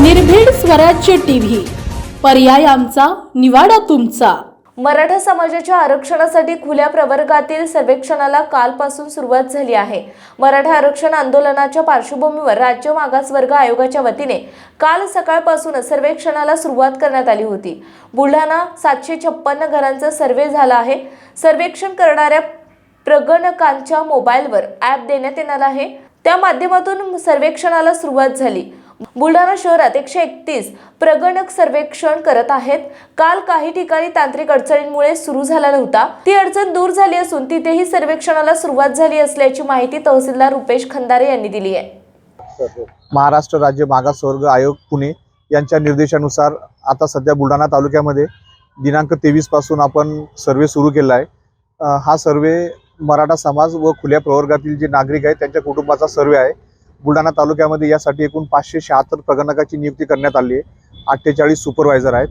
निर्भीड स्वराज्य टीव्ही. पर्याय आमचा निवाडा तुमचा. मराठा समाजाच्या आरक्षणासाठी खुल्या प्रवर्गातील सर्वेक्षणाला कालपासून सुरुवात झाली आहे. मराठा आरक्षण आंदोलनाच्या पार्श्वभूमीवर राज्य मागासवर्ग आयोगाच्या वतीने काल सकाळपासूनच सर्वेक्षणाला सुरुवात करण्यात आली होती. बुलढाणा सातशे छप्पन्न घरांचा सर्वे झाला आहे. सर्वेक्षण करणाऱ्या प्रगणकांच्या मोबाईलवर ॲप देण्यात येणार आहे. त्या माध्यमातून सर्वेक्षणाला सुरुवात झाली. बुलढाणा शहरात एकशे एकतीस प्रगणक सर्वेक्षण करत आहेत. काल काही ठिकाणी तांत्रिक अडचणींमुळे सुरू झाला नव्हता. ती अडचण दूर झाली असून तिथेही सर्वेक्षणाला सुरुवात झाली असल्याची माहिती तहसीलदार रुपेश खंदारे यांनी दिली आहे. महाराष्ट्र राज्य मागासवर्ग आयोग पुणे यांच्या निर्देशानुसार आता सध्या बुलढाणा तालुक्यामध्ये दिनांक तेवीसपासून आपण सर्वे सुरू केला आहे. हा सर्वे मराठा समाज व खुल्या प्रवर्गातील जे नागरिक आहेत त्यांच्या कुटुंबाचा सर्वे आहे. बुलढाणा तालुक्यामध्ये यासाठी एकूण पाचशे शहात्तर प्रगणकाची नियुक्ती करण्यात आली आहे. अठ्ठेचाळीस सुपरवायझर आहेत.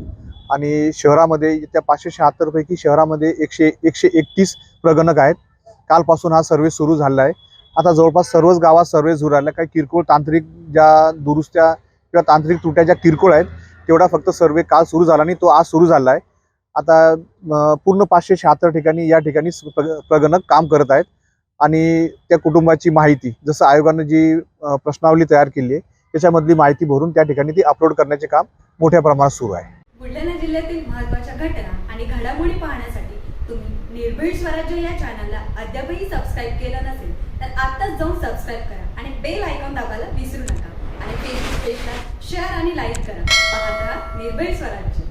आणि शहरामध्ये त्या पाचशे शहात्तरपैकी शहरामध्ये एकशे एकशे एकतीस प्रगणक आहेत. कालपासून हा सर्वे सुरू झाला आहे आता जवळपास सर्वच गावात सर्वे सुरू राहिला. काही किरकोळ तांत्रिक ज्या दुरुस्त्या किंवा तांत्रिक त्रुट्या ज्या किरकोळ आहेत तेवढा फक्त सर्वे काल सुरू झाला आणि तो आज सुरू झाला आहे आता पूर्ण पाचशे शहात्तर ठिकाणी या ठिकाणी प्रगणक काम करत आहेत. आणि त्या कुटुंबाची माहिती जसं आयोगानं जी प्रश्नावली तयार केली आहे त्याच्यामधली माहिती भरून त्या ठिकाणी ती अपलोड करण्याचे काम मोठ्या प्रमाणात सुरू आहे. बुलढाणा जिल्ह्यातील महत्त्वाच्या घटना आणि घडामोडी पाहण्यासाठी तुम्ही निर्भीड स्वराज्य या चॅनलला अद्यापही सबस्क्राईब केलं नसेल तर आत्ताच जाऊन सबस्क्राईब करा आणि बेल आयकॉन दाबायला विसरू नका. आणि फेसबुक पेजला शेअर आणि लाईक करा. पाहत राहा निर्भीड स्वराज्य.